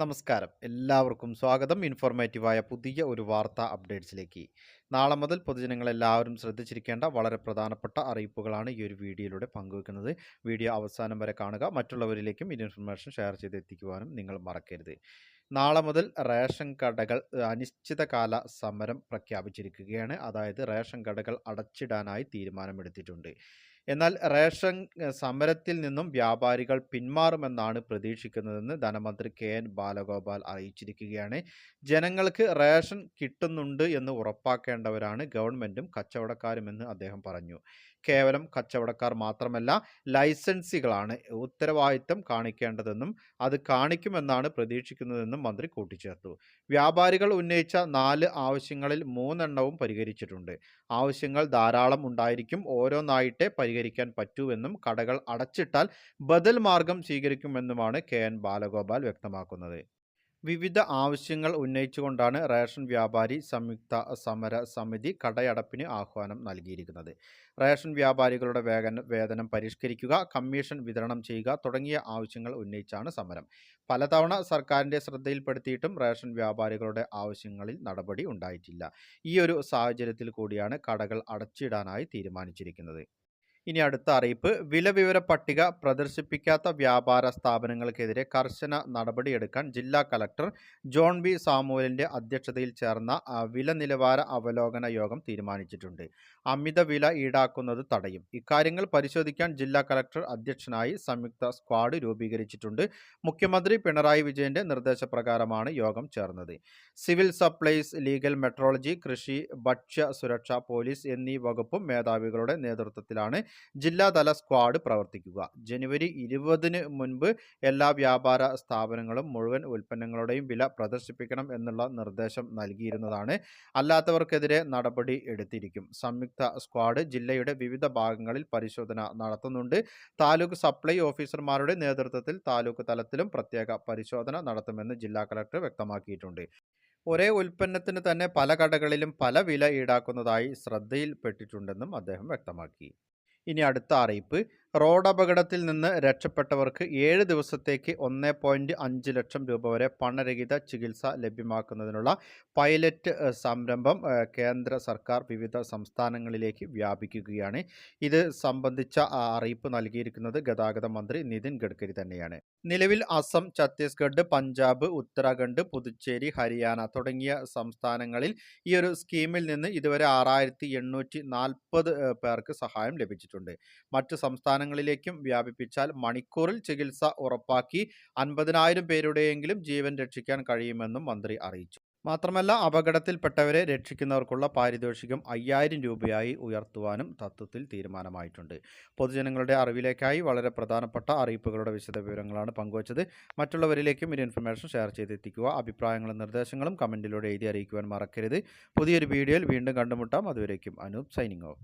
നമസ്കാരം. എല്ലാവർക്കും സ്വാഗതം. ഇൻഫോർമേറ്റീവായ പുതിയ ഒരു വാർത്താ അപ്ഡേറ്റ്സിലേക്ക്. നാളെ മുതൽ പൊതുജനങ്ങൾ എല്ലാവരും ശ്രദ്ധിച്ചിരിക്കേണ്ട വളരെ പ്രധാനപ്പെട്ട അറിയിപ്പുകളാണ് ഈ ഒരു വീഡിയോയിലൂടെ പങ്കുവെക്കുന്നത്. വീഡിയോ അവസാനം വരെ കാണുക. മറ്റുള്ളവരിലേക്കും ഈ ഇൻഫർമേഷൻ ഷെയർ ചെയ്ത് എത്തിക്കുവാനും നിങ്ങൾ മറക്കരുത്. നാളെ മുതൽ റേഷൻ കടകൾ അനിശ്ചിത അനിശ്ചിതകാല സമരം പ്രഖ്യാപിച്ചിരിക്കുകയാണ്. അതായത് റേഷൻ കടകൾ അടച്ചിടാനായി തീരുമാനമെടുത്തിട്ടുണ്ട്. എന്നാൽ റേഷൻ സമരത്തിൽ നിന്നും വ്യാപാരികൾ പിന്മാറുമെന്നാണ് പ്രതീക്ഷിക്കുന്നതെന്ന് ധനമന്ത്രി കെ. എൻ. ബാലഗോപാൽ അറിയിച്ചിരിക്കുകയാണ്. ജനങ്ങൾക്ക് റേഷൻ കിട്ടുന്നുണ്ട് എന്ന് ഉറപ്പാക്കേണ്ടവരാണ് ഗവൺമെന്റും കച്ചവടക്കാരുമെന്ന് അദ്ദേഹം പറഞ്ഞു. കേവലം കച്ചവടക്കാർ മാത്രമല്ല ലൈസൻസികളാണ് ഉത്തരവാദിത്തം കാണിക്കേണ്ടതെന്നും അത് കാണിക്കുമെന്നാണ് പ്രതീക്ഷിക്കുന്നതെന്നും മന്ത്രി കൂട്ടിച്ചേർത്തു. വ്യാപാരികൾ ഉന്നയിച്ച നാല് ആവശ്യങ്ങളിൽ മൂന്നെണ്ണവും പരിഹരിച്ചിട്ടുണ്ട്. ആവശ്യങ്ങൾ ധാരാളം ഉണ്ടായിരിക്കും ഓരോന്നായിട്ടേ പരിഹരിക്കാൻ പറ്റൂവെന്നും കടകൾ അടച്ചിട്ടാൽ ബദൽ മാർഗം സ്വീകരിക്കുമെന്നുമാണ് കെ എൻ ബാലഗോപാൽ വ്യക്തമാക്കുന്നത്. വിവിധ ആവശ്യങ്ങൾ ഉന്നയിച്ചുകൊണ്ടാണ് റേഷൻ വ്യാപാരി സംയുക്ത സമര സമിതി കടയടപ്പിന് ആഹ്വാനം നൽകിയിരിക്കുന്നത്. റേഷൻ വ്യാപാരികളുടെ വേഗന വേതനം പരിഷ്കരിക്കുക കമ്മീഷൻ വിതരണം ചെയ്യുക തുടങ്ങിയ ആവശ്യങ്ങൾ ഉന്നയിച്ചാണ് സമരം. പലതവണ സർക്കാരിന്റെ ശ്രദ്ധയിൽപ്പെടുത്തിയിട്ടും റേഷൻ വ്യാപാരികളുടെ ആവശ്യങ്ങളിൽ നടപടി ഉണ്ടായിട്ടില്ല. ഈ ഒരു സാഹചര്യത്തിൽ കൂടിയാണ് കടകൾ അടച്ചിടാനായി തീരുമാനിച്ചിരിക്കുന്നത്. ഇനി അടുത്ത അറിയിപ്പ്. വിലവിവര പട്ടിക പ്രദർശിപ്പിക്കാത്ത വ്യാപാര സ്ഥാപനങ്ങൾക്കെതിരെ കർശന നടപടിയെടുക്കാൻ ജില്ലാ കലക്ടർ ജോൺ ബി സാമുവലിന്റെ അധ്യക്ഷതയിൽ ചേർന്ന വില നിലവാര അവലോകന യോഗം തീരുമാനിച്ചിട്ടുണ്ട്. അമിത വില ഈടാക്കുന്നത് തടയും. ഇക്കാര്യങ്ങൾ പരിശോധിക്കാൻ ജില്ലാ കലക്ടർ അധ്യക്ഷനായി സംയുക്ത സ്ക്വാഡ് രൂപീകരിച്ചിട്ടുണ്ട്. മുഖ്യമന്ത്രി പിണറായി വിജയന്റെ നിർദ്ദേശപ്രകാരമാണ് യോഗം ചേർന്നത്. സിവിൽ സപ്ലൈസ് ലീഗൽ മെട്രോളജി കൃഷി ഭക്ഷ്യ സുരക്ഷ പോലീസ് എന്നീ വകുപ്പും മേധാവികളുടെ നേതൃത്വത്തിലാണ് ജില്ലാതല സ്ക്വാഡ് പ്രവർത്തിക്കുക. ജനുവരി ഇരുപതിന് മുൻപ് എല്ലാ വ്യാപാര സ്ഥാപനങ്ങളും മുഴുവൻ ഉൽപ്പന്നങ്ങളുടെയും വില പ്രദർശിപ്പിക്കണം എന്നുള്ള നിർദ്ദേശം നൽകിയിരുന്നതാണ്. അല്ലാത്തവർക്കെതിരെ നടപടി എടുത്തിരിക്കും. സംയുക്ത സ്ക്വാഡ് ജില്ലയുടെ വിവിധ ഭാഗങ്ങളിൽ പരിശോധന നടത്തുന്നുണ്ട്. താലൂക്ക് സപ്ലൈ ഓഫീസർമാരുടെ നേതൃത്വത്തിൽ താലൂക്ക് തലത്തിലും പ്രത്യേക പരിശോധന നടത്തുമെന്ന് ജില്ലാ കളക്ടർ വ്യക്തമാക്കിയിട്ടുണ്ട്. ഒരേ ഉൽപ്പന്നത്തിന് തന്നെ പല കടകളിലും പല വില ഈടാക്കുന്നതായി ശ്രദ്ധയിൽപ്പെട്ടിട്ടുണ്ടെന്നും അദ്ദേഹം വ്യക്തമാക്കി. ഇനി അടുത്ത അറിയിപ്പ് റോഡ് അപകടത്തിൽ നിന്ന് രക്ഷപ്പെട്ടവർക്ക് ഏഴ് ദിവസത്തേക്ക് ഒന്ന് പോയിന്റ് അഞ്ച് ലക്ഷം രൂപ വരെ പണരഹിത ചികിത്സ ലഭ്യമാക്കുന്നതിനുള്ള പൈലറ്റ് സംരംഭം കേന്ദ്ര സർക്കാർ വിവിധ സംസ്ഥാനങ്ങളിലേക്ക് വ്യാപിക്കുകയാണ്. ഇത് സംബന്ധിച്ച അറിയിപ്പ് നൽകിയിരിക്കുന്നത് ഗതാഗത മന്ത്രി നിതിൻ ഗഡ്കരി തന്നെയാണ്. നിലവിൽ അസം ഛത്തീസ്ഗഡ് പഞ്ചാബ് ഉത്തരാഖണ്ഡ് പുതുച്ചേരി ഹരിയാന തുടങ്ങിയ സംസ്ഥാനങ്ങളിൽ ഈ ഒരു സ്കീമിൽ നിന്ന് ഇതുവരെ ആറായിരത്തി പേർക്ക് സഹായം ലഭിച്ചിട്ടുണ്ട്. മറ്റ് സംസ്ഥാനങ്ങളിലേക്കും വ്യാപിപ്പിച്ചാൽ മണിക്കൂറിൽ ചികിത്സ ഉറപ്പാക്കി അൻപതിനായിരം പേരുടെയെങ്കിലും ജീവൻ രക്ഷിക്കാൻ കഴിയുമെന്നും മന്ത്രി അറിയിച്ചു. മാത്രമല്ല അപകടത്തിൽപ്പെട്ടവരെ രക്ഷിക്കുന്നവർക്കുള്ള പാരിതോഷികം അയ്യായിരം രൂപയായി ഉയർത്തുവാനും തത്വത്തിൽ തീരുമാനമായിട്ടുണ്ട്. പൊതുജനങ്ങളുടെ അറിവിലേക്കായി വളരെ പ്രധാനപ്പെട്ട അറിയിപ്പുകളുടെ വിശദ വിവരങ്ങളാണ് പങ്കുവച്ചത്. മറ്റുള്ളവരിലേക്കും ഈ ഇൻഫർമേഷൻ ഷെയർ ചെയ്തെത്തിക്കുക. അഭിപ്രായങ്ങളും നിർദ്ദേശങ്ങളും കമന്റിലൂടെ എഴുതി അറിയിക്കുവാൻ മറക്കരുത്. പുതിയൊരു വീഡിയോയിൽ വീണ്ടും കണ്ടുമുട്ടാം. അതുവരേക്കും അനൂപ് സൈനിങ് ഓഫ്